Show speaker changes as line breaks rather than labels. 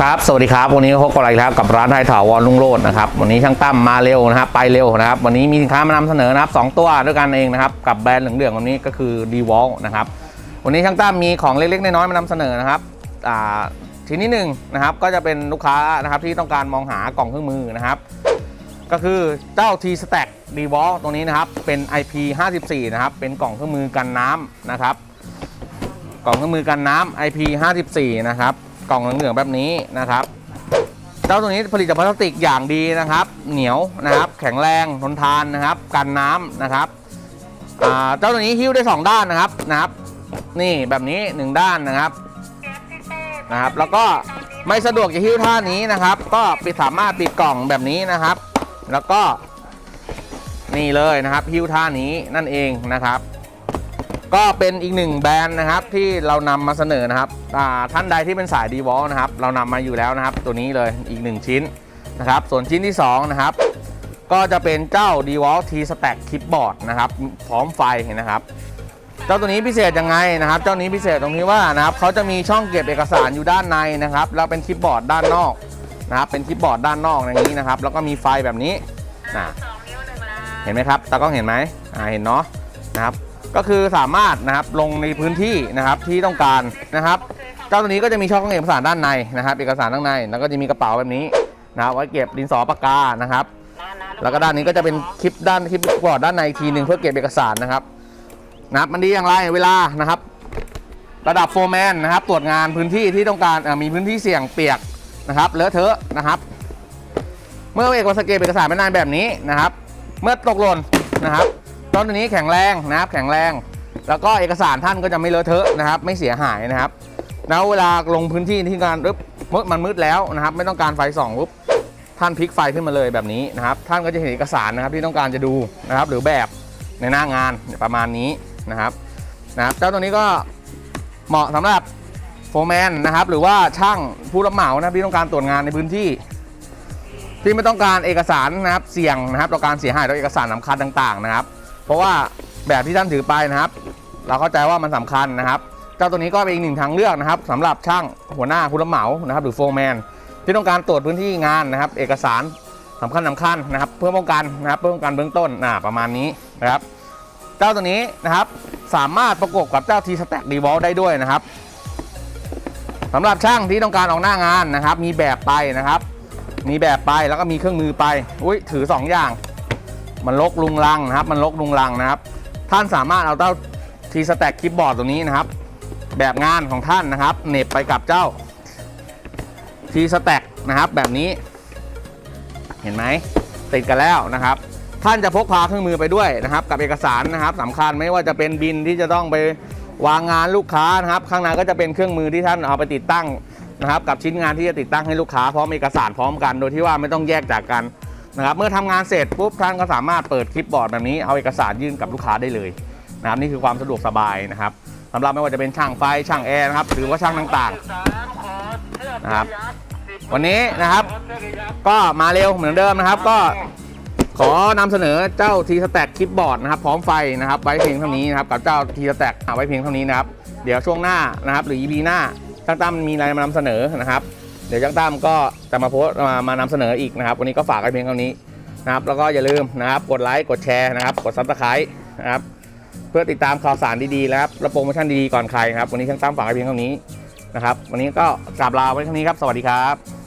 ครับสวัสดีครับวันนี้พบกับอะไรครับกับร้านไทยถาวรลุงโรดนะครับวันนี้ช่างตั้มมาเร็วนะครับไปเร็วนะครับ วันนี้มีสินค้ามานำเสนอนะครับสองตัวด้วยกันเองนะครับกับแบรนด์เหลืองๆวันนี้ก็คือ d w a l นะครับวันนี้ช่างตั้มมีของเล็กๆน้อยๆมานำเสนอนะครับทีนี้หนึ่งนะครับก็จะเป็นลูกค้านะครับที่ต้องการมองหากล่องเครื่องมือนะครับ ก็คือเจ้า T Stack d w a l ตรงนี้นะครับเป็น IP 54นะครับเป็นกล่องเครื่องมือกันน้ำนะครับ กล่องเครื่องมือกันน้ำ IP 54นะครับ กล่องเหลืองๆแบบนี้นะครับเจ้าตัวนี้ผลิตจากพลาสติกอย่างดีนะครับ เหนียวนะครับ แข็งแรงทนทานนะครับ กันน้ำนะครับเจ้าตัวนี้หิ้วได้สองด้านนะครับนะครับ นี่แบบนี้หนึ่งด้านนะครับนะครับ แล้วก็ไม่สะดวกจะหิ้วท่านี้นะครับ ก็ปิดสามารถปิดกล่องแบบนี้นะครับ แล้วก็นี่เลยนะครับหิ้วท่านี้นั่นเองนะครับ ก็เป็นอีกหนึ่งแบรนด์นะครับที่เรานำมาเสนอนะครับอ่าท่านใดที่เป็นสายดีวอลนะครับเรานำมาอยู่แล้วนะครับ ตัวนี้เลยอีก 1 ชิ้นนะครับ ส่วนชิ้นที่ 2 นะครับ ก็จะเป็นเจ้า d w a l T Stack Keyboard นะครับ พร้อมไฟนะครับ เจ้าตัวนี้พิเศษยังไงนะครับ เจ้านี้พิเศษตรงที่ว่านะครับเขาจะมีช่องเก็บเอกสารอยู่ด้านในนะครับ แล้วเป็นคีย์บอร์ดด้านนอกนะครับ เป็นคีย์บอร์ดด้านนอกอย่างนี้นะครับ แล้วก็มีไฟแบบนี้นะเห็นไหมครับตากล้องเห็นไหมอ่าเห็นเนาะนะครับ ก็คือสามารถนะครับลงในพื้นที่นะครับที่ต้องการนะครับ เจ้าตัวนี้ก็จะมีช่องเอกสารด้านในนะครับ เอกสารด้านในแล้วก็จะมีกระเป๋าแบบนี้นะครับไว้เก็บดินสอปากกานะครับ แล้วก็ด้านนี้ก็จะเป็นคลิปด้านคลิปบอร์ดด้านในทีหนึ่งเพื่อเก็บเอกสารนะครับนะครับ มันดีอย่างไรเวลานะครับ ระดับโฟร์แมนนะครับ ตรวจงานพื้นที่ที่ต้องการมีพื้นที่เสี่ยงเปียกนะครับเลอะเทอะนะครับ เมื่อเอกสารเก็บเอกสารเป็นนานแบบนี้นะครับ เมื่อตกหล่นนะครับ ต้นตัวนี้แข็งแรงนะครับแข็งแรง แล้วก็เอกสารท่านก็จะไม่เลอะเทอะนะครับ ไม่เสียหายนะครับแล้วเวลาลงพื้นที่ที่การปึ๊บมืดมันมืดแล้วนะครับ ไม่ต้องการไฟส่องปุ๊บท่านพลิกไฟขึ้นมาเลยแบบนี้นะครับ ท่านก็จะเห็นเอกสารนะครับที่ต้องการจะดูนะครับ หรือแบบในหน้างานประมาณนี้นะครับนะครับเจ้าตัวนี้ก็เหมาะสำหรับโฟร์แมนนะครับ หรือว่าช่างผู้รับเหมานะที่ต้องการตรวจงานในพื้นที่ ที่ไม่ต้องการเอกสารนะครับ เสี่ยงนะครับต่อการเสียหายต่อเอกสารสำคัญต่าง ๆ นะครับ เพราะว่าแบบที่ท่านถือไปนะครับ เราเข้าใจว่ามันสำคัญนะครับ เจ้าตัวนี้ก็เป็นอีกหนึ่งทางเลือกนะครับสำหรับช่างหัวหน้าผู้รับเหมานะครับ หรือโฟร์แมนที่ต้องการตรวจพื้นที่งานนะครับ เอกสารสำคัญสำคัญนะครับ เพื่อป้องกันนะครับ เพื่อป้องกันเบื้องต้นนะประมาณนี้นะครับ เจ้าตัวนี้นะครับสามารถประกบกับเจ้า T Stack d e v o l ได้ด้วยนะครับสำหรับช่างที่ต้องการออกหน้างานนะครับ มีแบบไปนะครับ มีแบบไปแล้วก็มีเครื่องมือไป อุ้ยถือ 2 อย่าง มันลกลุงลังนะครับ มันลกลุงลังนะครับ ท่านสามารถเอาเจ้าทีสแต็กคลิปบอร์ดตัวนี้นะครับ แบบงานของท่านนะครับเน็บไปกับเจ้าทีสแต็กนะครับ แบบนี้ เห็นไหมติดกันแล้วนะครับ ท่านจะพกพาเครื่องมือไปด้วยนะครับ กับเอกสารนะครับสำคัญไม่ว่าจะเป็นบินที่จะต้องไปวางงานลูกค้านะครับ ข้างในก็จะเป็นเครื่องมือที่ท่านเอาไปติดตั้งนะครับ กับชิ้นงานที่จะติดตั้งให้ลูกค้าพร้อมเอกสารพร้อมกัน โดยที่ว่าไม่ต้องแยกจากกัน นะครับเมื่อทำงานเสร็จปุ๊บท่านก็สามารถเปิดคลิปบอร์ดแบบนี้เอาเอกสารยื่นกับลูกค้าได้เลยนะครับนี่คือความสะดวกสบายนะครับสำหรับไม่ว่าจะเป็นช่างไฟช่างแอร์นะครับหรือว่าช่างต่างๆนะครับวันนี้นะครับก็มาเร็วเหมือนเดิมนะครับ ก็ขอนำเสนอเจ้า T Stack คลิปบอร์ดนะครับพร้อมไฟนะครับไว้เพียงเท่านี้นะครับกับเจ้า T Stack เอาไว้เพียงเท่านี้นะครับเดี๋ยวช่วงหน้านะครับหรือ EP หน้าช่างตั้มมีอะไรมานำเสนอนะครับ เดี๋ยวช่างตั้มก็จะมาโพสมามานำเสนออีกนะครับ วันนี้ก็ฝากไว้เพียงเท่านี้นะครับ แล้วก็อย่าลืมนะครับ กดไลค์กดแชร์นะครับ กดซับสไครต์นะครับ เพื่อติดตามข่าวสารดีๆนะครับและโปรโมชั่นดีๆก่อนใครครับ วันนี้ช่างตั้มฝากไว้เพียงเท่านี้นะครับ วันนี้ก็กราบลาไว้เท่านี้ครับ สวัสดีครับ